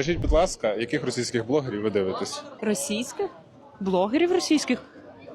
Скажіть, будь ласка, яких російських блогерів ви дивитесь? Російських? Блогерів російських?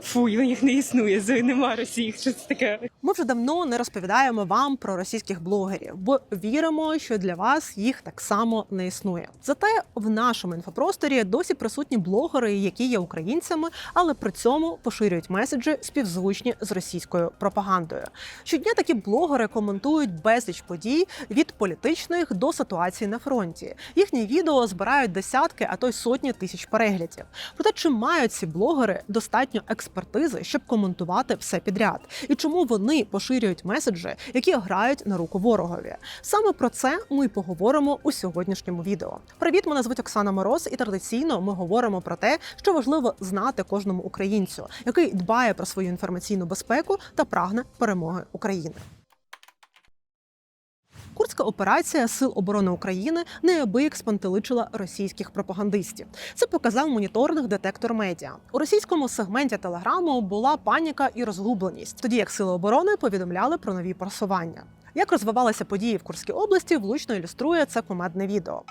Фу, їх не існує, нема Росії. Що це таке? Ми вже давно не розповідаємо вам про російських блогерів, бо віримо, що для вас їх так само не існує. Зате в нашому інфопросторі досі присутні блогери, які є українцями, але при цьому поширюють меседжі співзвучні з російською пропагандою. Щодня такі блогери коментують безліч подій від політичних до ситуації на фронті. Їхні відео збирають десятки, а то й сотні тисяч переглядів. Проте чи мають ці блогери достатньо експертизи, щоб коментувати все підряд? І чому вони поширюють меседжі, які грають на руку ворогові? Саме про це ми поговоримо у сьогоднішньому відео. Привіт, мене звуть Оксана Мороз, і традиційно ми говоримо про те, що важливо знати кожному українцю, який дбає про свою інформаційну безпеку та прагне перемоги України. Курська операція Сил оборони України неабияк спантеличила російських пропагандистів. Це показав моніторинг детектор медіа. У російському сегменті телеграму була паніка і розгубленість, тоді як сили оборони повідомляли про нові просування. Як розвивалися події в Курській області, влучно ілюструє це командне відео.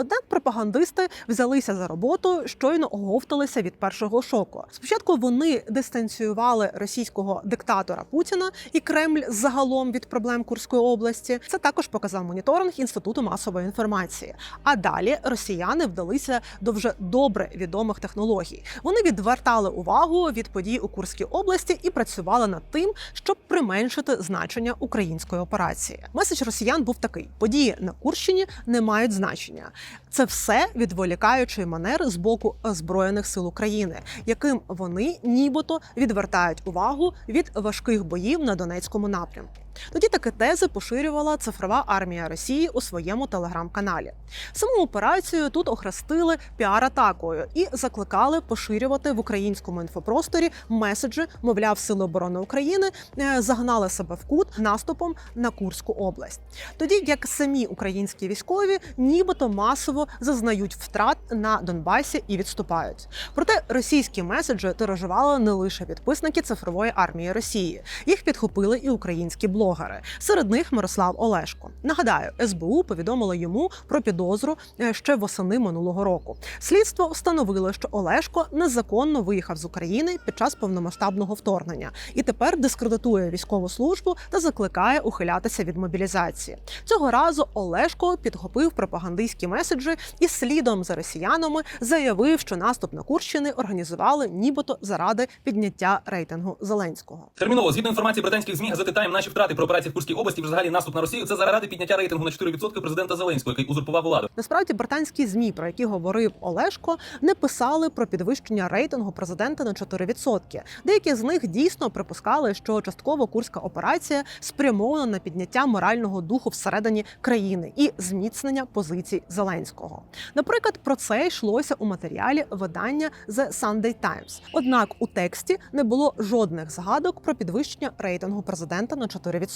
Однак пропагандисти взялися за роботу, щойно оговталися від першого шоку. Спочатку вони дистанціювали російського диктатора Путіна і Кремль загалом від проблем Курської області. Це також показав моніторинг інституту масової інформації. А далі росіяни вдалися до вже добре відомих технологій. Вони відвертали увагу від подій у Курській області і працювали над тим, щоб применшити значення української операції. Меседж росіян був такий: події на Курщині не мають значення. Це все відволікаючий манер з боку збройних сил України, яким вони нібито відвертають увагу від важких боїв на Донецькому напрямку. Тоді такі тези поширювала цифрова армія Росії у своєму телеграм-каналі. Саму операцію тут охрестили піар-атакою і закликали поширювати в українському інфопросторі меседжі, мовляв, сили оборони України е, загнали себе в кут наступом на Курську область. Тоді як самі українські військові нібито масово зазнають втрат на Донбасі і відступають. Проте російські меседжі тиражували не лише підписники цифрової армії Росії, їх підхопили і українські блогери. Серед них Мирослав Олешко. Нагадаю, СБУ повідомило йому про підозру е, ще восени минулого року. Слідство встановило, що Олешко незаконно виїхав з України під час повномасштабного вторгнення і тепер дискредитує військову службу та закликає ухилятися від мобілізації. Цього разу Олешко підхопив пропагандистські меседжі і слідом за росіянами заявив, що наступ на Курщини організували нібито заради підняття рейтингу Зеленського. Терміново, згідно інформації британських ЗМІ, газети Тайм, наші втрати про операції в Курській області, взагалі наступ на Росію, це заради підняття рейтингу на 4% президента Зеленського, який узурпував владу. Насправді британські змі, про які говорив Олешко, не писали про підвищення рейтингу президента на 4%. Деякі з них дійсно припускали, що частково курська операція спрямована на підняття морального духу всередині країни і зміцнення позицій Зеленського. Наприклад, про це йшлося у матеріалі видання The Sunday Times. Однак у тексті не було жодних згадок про підвищення рейтингу президента на 4%.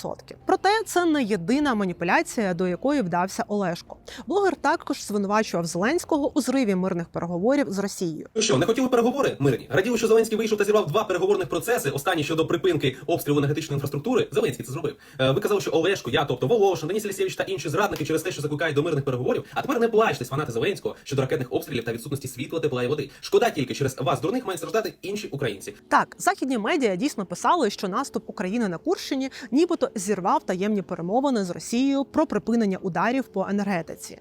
Проте це не єдина маніпуляція, до якої вдався Олешко. Блогер також звинувачував Зеленського у зриві мирних переговорів з Росією. Ну що, не хотіли переговори мирні? Раділи, що Зеленський вийшов та зірвав два переговорних процеси. Останній щодо припинки обстрілу енергетичної інфраструктури. Зеленський це зробив. Е, Ви казали, що Олешко, я, тобто Волошин, Деніс Лісєвич та інші зрадники через те, що закликають до мирних переговорів. А тепер не плачтесь, фанати Зеленського щодо ракетних обстрілів та відсутності світла, тепла і води. Шкода тільки через вас дурних мають страждати інші українці. Так, західні медіа дійсно писали, що наступ України на Курщині нібито зірвав таємні перемовини з Росією про припинення ударів по енергетиці.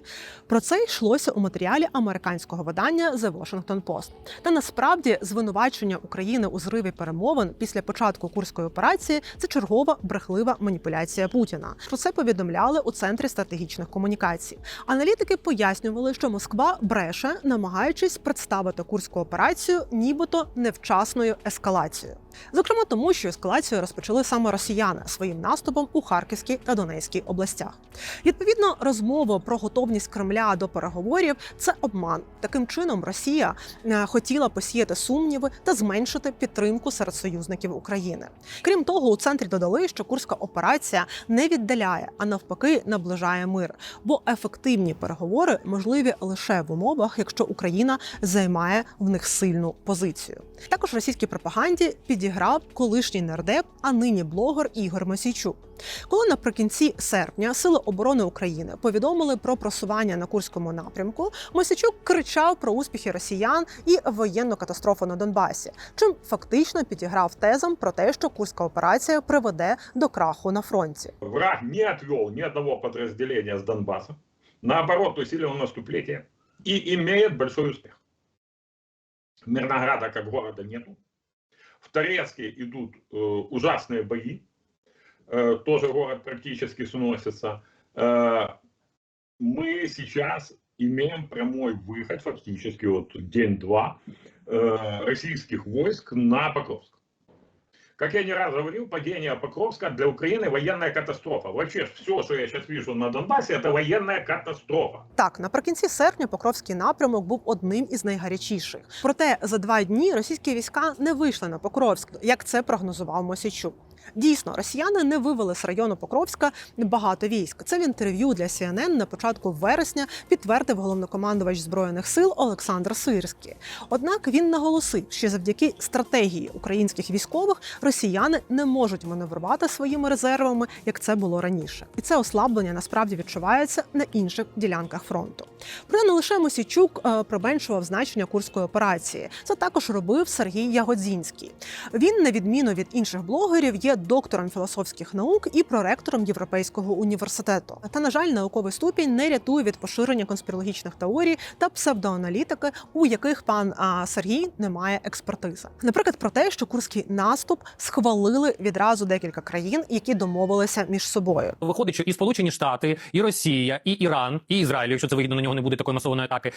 Про це йшлося у матеріалі американського видання The Washington Post. Та насправді звинувачення України у зриві перемовин після початку курської операції це чергова брехлива маніпуляція Путіна. Про це повідомляли у центрі стратегічних комунікацій. Аналітики пояснювали, що Москва бреше, намагаючись представити курську операцію, нібито невчасною ескалацією. Зокрема, тому що ескалацію розпочали саме росіяни своїм наступом у Харківській та Донецькій областях. Відповідно, розмова про готовність Кремля до переговорів це обман. Таким чином, Росія е, хотіла посіяти сумніви та зменшити підтримку серед союзників України. Крім того, у центрі додали, що курська операція не віддаляє, а навпаки, наближає мир, бо ефективні переговори можливі лише в умовах, якщо Україна займає в них сильну позицію. Також російській пропаганді під підіграв колишній нардеп, а нині блогер Ігор Мосійчук. Коли наприкінці серпня Сили оборони України повідомили про просування на Курському напрямку, Мосійчук кричав про успіхи росіян і воєнну катастрофу на Донбасі, чим фактично підіграв тезам про те, що курська операція приведе до краху на фронті. Враг не отвел ни одного подразделения с Донбасса. Наоборот, усилил наступление и имеет большой успех. Мирнограда как города нету. Торецке идут э, ужасные бои. Э, тоже город практически сносится. Э, мы сейчас имеем прямой выход, фактически вот день-два, российских войск на Покровск. Как я не раз говорил, падение Покровска для Украины военная катастрофа. Вообще все, что я сейчас вижу на Донбассе, это военная катастрофа. Так, наприкінці серпня Покровський напрямок був одним із найгарячіших. Проте за два дні російські війська не вийшли на Покровськ, як це прогнозував Мосічук. Дійсно, росіяни не вивели з району Покровська багато військ. Це в інтерв'ю для CNN на початку вересня підтвердив головнокомандувач збройних сил Олександр Сирський. Однак він наголосив, що завдяки стратегії українських військових росіяни не можуть маневрувати своїми резервами, як це було раніше, і це ослаблення насправді відчувається на інших ділянках фронту. Проте не лише Мосійчук е, применшував значення курської операції. Це також робив Сергій Ягодзінський. Він, на відміну від інших блогерів, є доктором філософських наук і проректором Європейського університету. Та на жаль, науковий ступінь не рятує від поширення конспірологічних теорій та псевдоаналітики, у яких пан Сергій не має експертизи. Наприклад, про те, що курський наступ схвалили відразу декілька країн, які домовилися між собою. Виходить, що і Сполучені Штати, і Росія, і Іран, і Ізраїль, якщо це вигідно на нього не буде такої масованої атаки,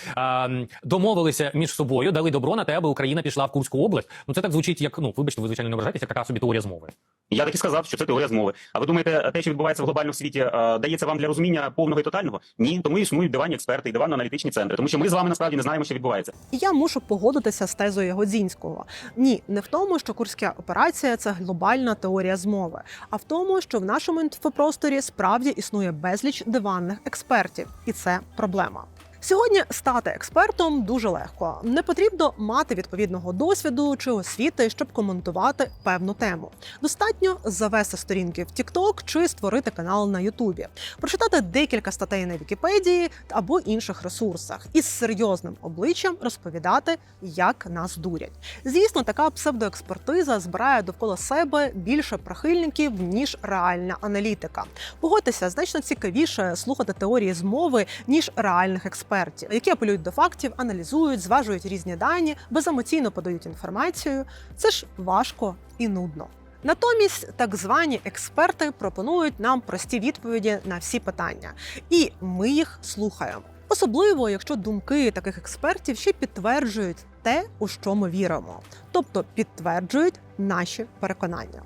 домовилися між собою, дали добро на те, аби Україна пішла в Курську область. Ну це так звучить, як ну вибачте, ви звичайно не вважаєтесь, як така собі теорія змови. Я так і сказав, що це теорія змови. А ви думаєте, те, що відбувається в глобальному світі, е, дається вам для розуміння повного і тотального? Ні, тому існують диванні експерти і диванно-аналітичні центри, тому що ми з вами насправді не знаємо, що відбувається. Я мушу погодитися з тезою Ягодзінського. Ні, не в тому, що курська операція це глобальна теорія змови, а в тому, що в нашому інфопросторі справді існує безліч диванних експертів, і це проблема. Сьогодні стати експертом дуже легко. Не потрібно мати відповідного досвіду чи освіти, щоб коментувати певну тему. Достатньо завести сторінки в TikTok чи створити канал на YouTube, прочитати декілька статей на Вікіпедії або інших ресурсах і з серйозним обличчям розповідати, як нас дурять. Звісно, така псевдоекспертиза збирає довкола себе більше прихильників ніж реальна аналітика. Погодьтеся, значно цікавіше слухати теорії змови ніж реальних експертів, які апелюють до фактів, аналізують, зважують різні дані, беземоційно подають інформацію. Це ж важко і нудно. Натомість так звані експерти пропонують нам прості відповіді на всі питання, і ми їх слухаємо. Особливо, якщо думки таких експертів ще підтверджують те, у що ми віримо, тобто підтверджують наші переконання.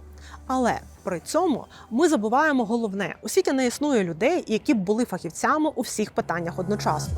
Але при цьому ми забуваємо головне: у світі не існує людей, які б були фахівцями у всіх питаннях одночасно.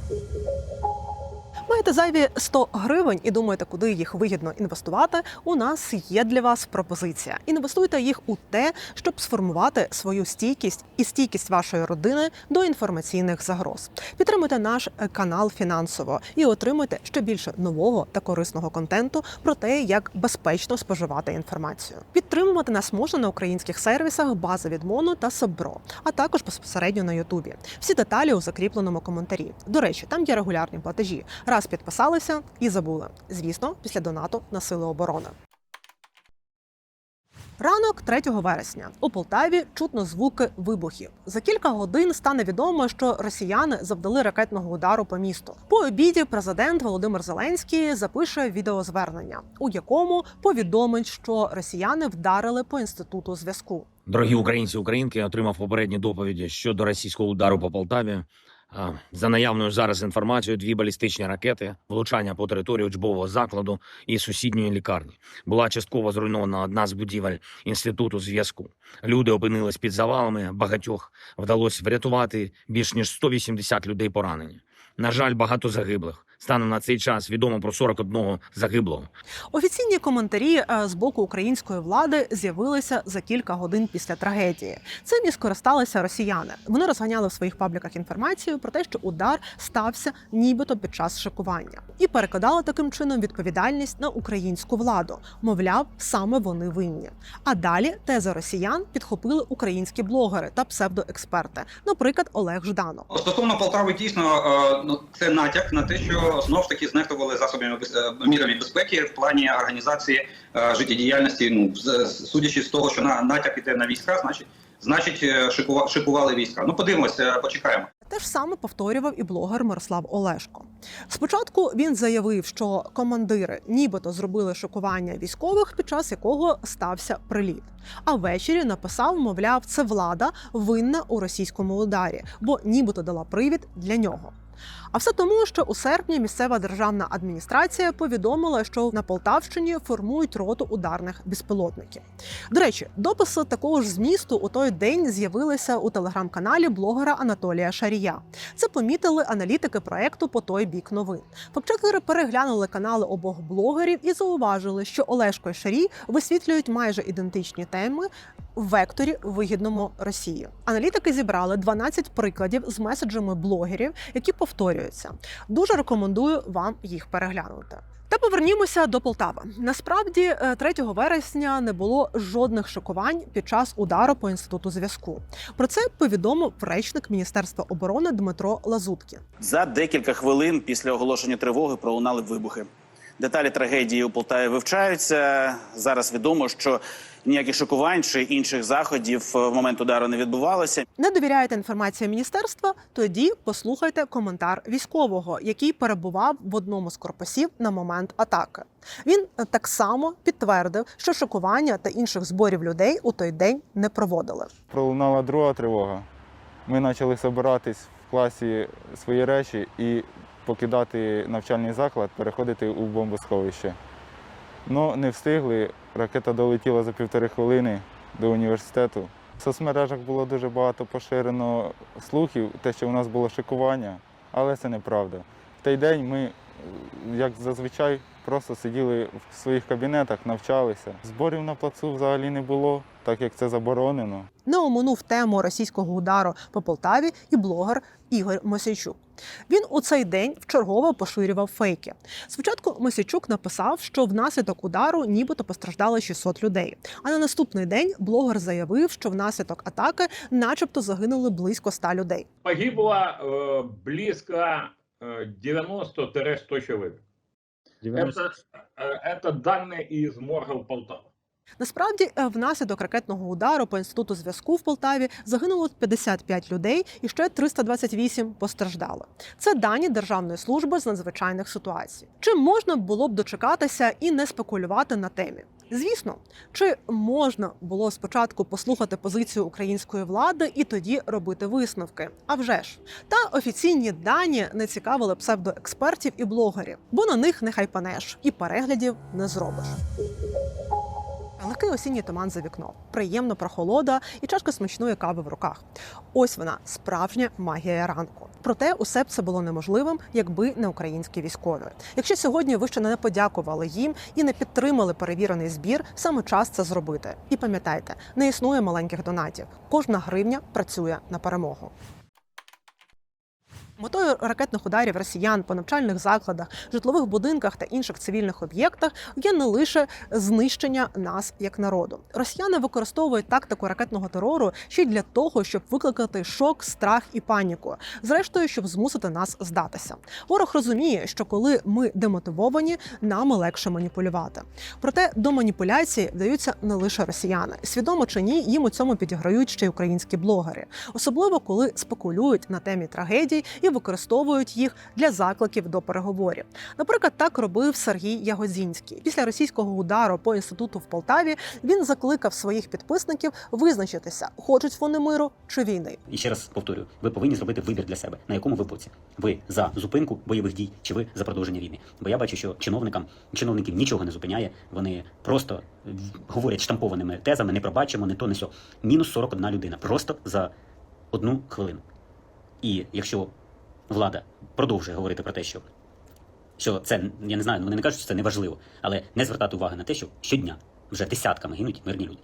Маєте зайві 100 гривень і думаєте, куди їх вигідно інвестувати? У нас є для вас пропозиція. Інвестуйте їх у те, щоб сформувати свою стійкість і стійкість вашої родини до інформаційних загроз. Підтримуйте наш канал фінансово і отримуйте ще більше нового та корисного контенту про те, як безпечно споживати інформацію. Підтримувати нас можна на українських сервісах база від Моно та Собро, а також безпосередньо на Ютубі. Всі деталі у закріпленому коментарі. До речі, там є регулярні платежі. Раз підписалися і забули. Звісно, після донату на сили оборони. Ранок 3 вересня у Полтаві чутно звуки вибухів. За кілька годин стане відомо, що росіяни завдали ракетного удару по місту. По обіді президент Володимир Зеленський запише відеозвернення, у якому повідомить, що росіяни вдарили по інституту зв'язку. Дорогі українці українки, я отримав попередні доповіді щодо російського удару по Полтаві. За наявною зараз інформацією, дві балістичні ракети, влучання по території учбового закладу і сусідньої лікарні. Була частково зруйнована одна з будівель інституту зв'язку. Люди опинились під завалами. Багатьох вдалося врятувати більш ніж 180 людей поранені. На жаль, багато загиблих. Станом на цей час відомо про 41 загиблого. Офіційні коментарі е, з боку української влади з'явилися за кілька годин після трагедії. Цим і скористалися росіяни. Вони розганяли в своїх пабліках інформацію про те, що удар стався нібито під час шикування, і перекидали таким чином відповідальність на українську владу. Мовляв, саме вони винні. А далі теза росіян підхопили українські блогери та псевдоексперти, наприклад, Олег Жданов. Стосовно Полтави, дійсно, е, ну це натяк на те, що знов ж таки знехтували засобами е, мірами безпеки в плані організації е, життєдіяльності. Ну судячи з того, що на натяк іде на війська, значить, значить, е, шикува- шикували війська. Ну подивимося, почекаємо. Те ж саме повторював і блогер Мирослав Олешко. Спочатку він заявив, що командири нібито зробили шокування військових, під час якого стався приліт. А ввечері написав, мовляв, це влада винна у російському ударі, бо нібито дала привід для нього. А все тому, що у серпні місцева державна адміністрація повідомила, що на Полтавщині формують роту ударних безпілотників. До речі, дописи такого ж змісту у той день з'явилися у телеграм-каналі блогера Анатолія Шарія. Це помітили аналітики проекту по той бік новин. Фактчекери переглянули канали обох блогерів і зауважили, що Олешко і Шарій висвітлюють майже ідентичні теми векторі вигідному Росії. Аналітики зібрали 12 прикладів з меседжами блогерів, які повторюються. Дуже рекомендую вам їх переглянути. Та повернімося до Полтави. Насправді, е, 3 вересня не було жодних шокувань під час удару по інституту зв'язку. Про це повідомив речник Міністерства оборони Дмитро Лазуткін. За декілька хвилин після оголошення тривоги пролунали вибухи. Деталі трагедії у Полтаві вивчаються. Зараз відомо, що ніяких шокувань чи інших заходів в момент удару не відбувалося. Не довіряєте інформації міністерства? Тоді послухайте коментар військового, який перебував в одному з корпусів на момент атаки. Він е, так само підтвердив, що шокування та інших зборів людей у той день не проводили. Пролунала друга тривога. Ми почали збиратись в класі свої речі і покидати навчальний заклад, переходити у бомбосховище. Ну, не встигли. Ракета долетіла за півтори хвилини до університету. В соцмережах було дуже багато поширено слухів, те, що у нас було шикування, але це неправда. В той день ми, як зазвичай, просто сиділи в своїх кабінетах, навчалися. Зборів на плацу взагалі не було, так як це заборонено. Не оминув тему російського удару по Полтаві і блогер Ігор Мосійчук. Він у цей день вчергово поширював фейки. Спочатку Мосійчук написав, що внаслідок удару нібито постраждало 600 людей. А на наступний день блогер заявив, що внаслідок атаки, начебто, загинули близько 100 людей. Погибло близко э, 90-100 человек. Это, э, это данные из моргов Полтавы. Насправді, е, внаслідок ракетного удару по інституту зв'язку в Полтаві загинуло 55 людей і ще 328 постраждали. Це дані Державної служби з надзвичайних ситуацій. Чим можна було б дочекатися і не спекулювати на темі? Звісно, чи можна було спочатку послухати позицію української влади і тоді робити висновки? А вже ж та офіційні дані не цікавили псевдоекспертів і блогерів, бо на них не хайпанеш і переглядів не зробиш. Легкий осінній туман за вікном, приємна прохолода і чашка смачної кави в руках. Ось вона справжня магія ранку. Проте усе б це було неможливим, якби не українські військові. Якщо сьогодні ви ще не подякували їм і не підтримали перевірений збір, саме час це зробити. І пам'ятайте, не існує маленьких донатів. Кожна гривня працює на перемогу. Метою ракетних ударів росіян по навчальних закладах, житлових будинках та інших цивільних об'єктах є не лише знищення нас як народу. Росіяни використовують тактику ракетного терору ще й для того, щоб викликати шок, страх і паніку, зрештою, щоб змусити нас здатися. Ворог розуміє, що коли ми демотивовані, нами легше маніпулювати. Проте до маніпуляції вдаються не лише росіяни. Свідомо чи ні, їм у цьому підіграють ще й українські блогери, особливо коли спекулюють на темі трагедій і використовують їх для закликів до переговорів. Наприклад, так робив Сергій Ягодзінський. Після російського удару по інституту в Полтаві він закликав своїх підписників визначитися, хочуть вони миру чи війни. І ще раз повторюю, ви повинні зробити вибір для себе, на якому ви боці. Ви за зупинку бойових дій чи ви за продовження війни. Бо я бачу, що чиновникам чиновників нічого не зупиняє. Вони просто говорять штампованими тезами, не пробачимо, не то, не сьо. Мінус 41 людина. Просто за одну хвилину. І якщо влада продовжує говорити про те, що що це я не знаю, вони не кажуть, що це не важливо, але не звертати уваги на те, що щодня вже десятками гинуть мирні люди.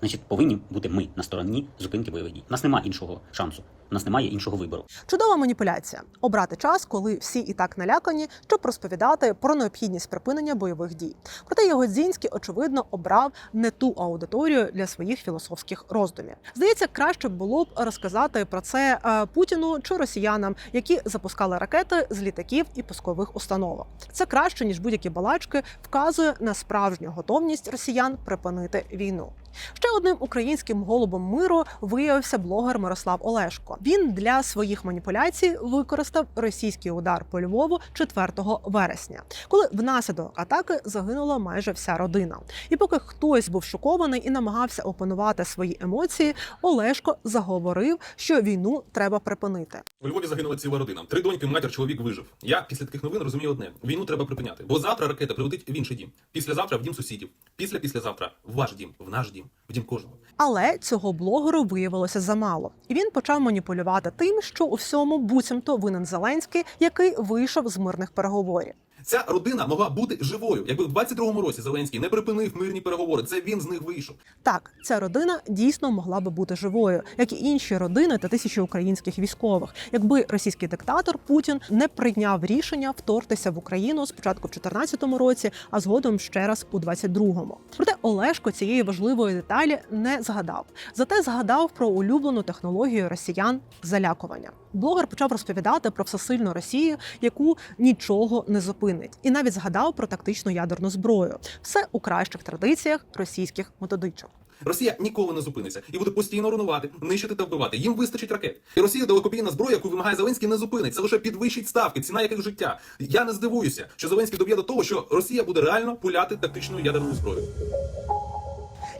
Значить, повинні бути ми на стороні зупинки бойових дій. У нас немає іншого шансу, у нас немає іншого вибору. Чудова маніпуляція обрати час, коли всі і так налякані, щоб розповідати про необхідність припинення бойових дій. Проте Ягодзінський, очевидно, обрав не ту аудиторію для своїх філософських роздумів. Здається, краще було б розказати про це е, Путіну чи росіянам, які запускали ракети з літаків і пускових установок. Це краще ніж будь-які балачки вказує на справжню готовність росіян припинити війну. Ще одним українським голубом миру виявився блогер Мирослав Олешко. Він для своїх маніпуляцій використав російський удар по Львову 4 вересня, коли внаслідок атаки загинула майже вся родина. І поки хтось був шокований і намагався опанувати свої емоції, Олешко заговорив, що війну треба припинити. У Львові загинула ціла родина. Три доньки, матір, чоловік вижив. Я після таких новин розумію одне: війну треба припиняти. Бо завтра ракета прилетить в інший дім. Післязавтра в дім сусідів. Після післязавтра в ваш дім, в наш дім, в дім кожного. Але цього блогеру виявилося замало, і він почав маніпулювати тим, що у всьому буцімто винен Зеленський, який вийшов з мирних переговорів. Ця родина могла бути живою, якби в 22-му році Зеленський не припинив мирні переговори. Це він з них вийшов. Так, ця родина дійсно могла би бути живою, як і інші родини та тисячі українських військових, якби російський диктатор Путін не прийняв рішення вторгтися в Україну спочатку в 2014 році, а згодом ще раз у 22-му. Проте Олешко цієї важливої деталі не згадав. Зате згадав про улюблену технологію росіян залякування. Блогер почав розповідати про всесильну Росію, яку нічого не зупинить, і навіть згадав про тактичну ядерну зброю. Все у кращих традиціях російських методичок. Росія ніколи не зупиниться і буде постійно рунувати, нищити та вбивати. Їм вистачить ракет. І Росія далекобійна зброя, яку вимагає Зеленський, не зупинить. Це лише підвищить ставки, ціна яких життя. Я не здивуюся, що Зеленський доб'є до того, що Росія буде реально пуляти тактичною ядерною зброєю.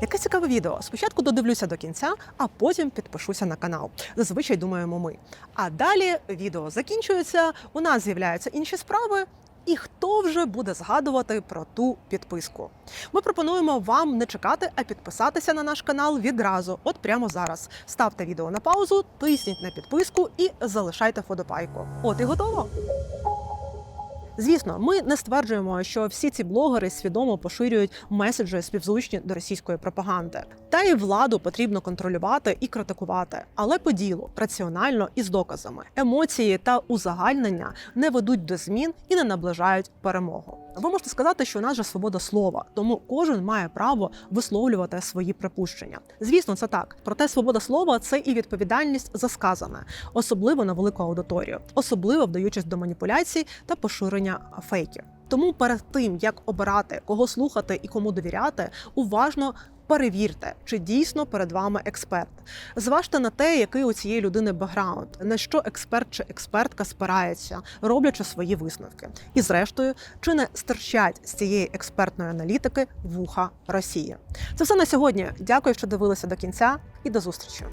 Яке цікаве відео. Спочатку додивлюся до кінця, а потім підпишуся на канал. Зазвичай думаємо ми. А далі відео закінчується. У нас з'являються інші справи. І хто вже буде згадувати про ту підписку? Ми пропонуємо вам не чекати, а підписатися на наш канал відразу, от прямо зараз. Ставте відео на паузу, тисніть на підписку і залишайте вподобайку. От і готово. Звісно, ми не стверджуємо, що всі ці блогери свідомо поширюють меседжі співзвучні до російської пропаганди. Та й владу потрібно контролювати і критикувати, але по ділу, раціонально і з доказами. Емоції та узагальнення не ведуть до змін і не наближають перемогу. Ви можете сказати, що у нас же свобода слова, тому кожен має право висловлювати свої припущення. Звісно, це так. Проте свобода слова це і відповідальність за сказане, особливо на велику аудиторію, особливо вдаючись до маніпуляцій та поширення фейків. Тому перед тим як обирати, кого слухати і кому довіряти, уважно перевірте, чи дійсно перед вами експерт. Зважте на те, який у цієї людини бекграунд, на що експерт чи експертка спирається, роблячи свої висновки. І зрештою, чи не стерчать з цієї експертної аналітики вуха Росії. Це все на сьогодні. Дякую, що дивилися до кінця, і до зустрічі.